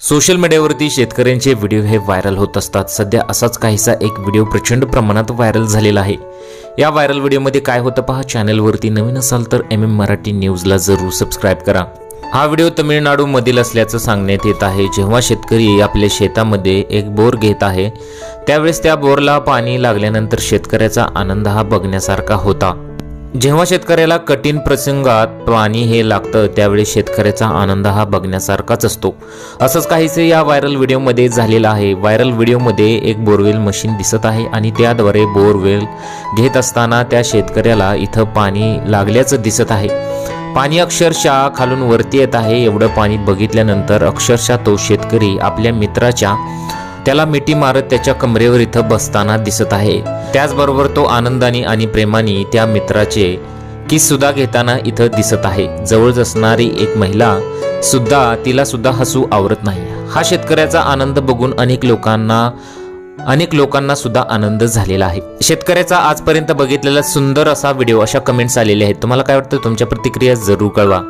Social मीडियावरती शेतकऱ्यांचे video हे व्हायरल होत असतात. सध्या असाच काहीसा एक व्हिडिओ प्रचंड प्रमाणात व्हायरल झालेला आहे. या व्हायरल व्हिडिओमध्ये काय होतं पहा? चॅनलवरती नवीन असाल तर एम एम मराठी न्यूजला जरूर सबस्क्राईब करा. हा व्हिडिओ तमिळनाडूमधील असल्याचं सांगण्यात येत आहे. जेव्हा शेतकरी आपल्या शेतामध्ये एक बोर घेत आहे त्यावेळेस त्या बोरला पाणी लागल्यानंतर शेतकऱ्याचा आनंद हा बघण्यासारखा होता. जेव्हा शेतकऱ्याला कठीण प्रसंगात पाणी हे लागतं त्यावेळी शेतकऱ्याचा आनंद हा बघण्यासारखाच असतो. असंच काहीसे या व्हायरल व्हिडिओमध्ये झालेलं आहे. व्हायरल व्हिडिओमध्ये एक बोरवेल मशीन दिसत आहे आणि त्याद्वारे बोरवेल घेत असताना त्या शेतकऱ्याला इथं पाणी लागल्याचं दिसत आहे. पाणी अक्षरशः खालून वरती येत आहे. एवढं पाणी बघितल्यानंतर अक्षरशः तो शेतकरी आपल्या मित्राच्या त्याला मिठी मारत त्याच्या कमरेवर इथं बसताना दिसत आहे. त्याचबरोबर तो आनंदाने आणि प्रेमाने त्या मित्राचे किस सुद्धा घेताना इथं दिसत आहे. जवळच असणारी एक महिला सुद्धा तिला सुद्धा हसू आवरत नाही. हा शेतकऱ्याचा आनंद बघून अनेक लोकांना अनेक लोकांना सुद्धा आनंद झालेला आहे. शेतकऱ्याचा आजपर्यंत बघितलेला सुंदर असा व्हिडिओ अशा कमेंट्स आलेल्या आहेत. तुम्हाला काय वाटतं? तुमच्या प्रतिक्रिया जरूर कळवा.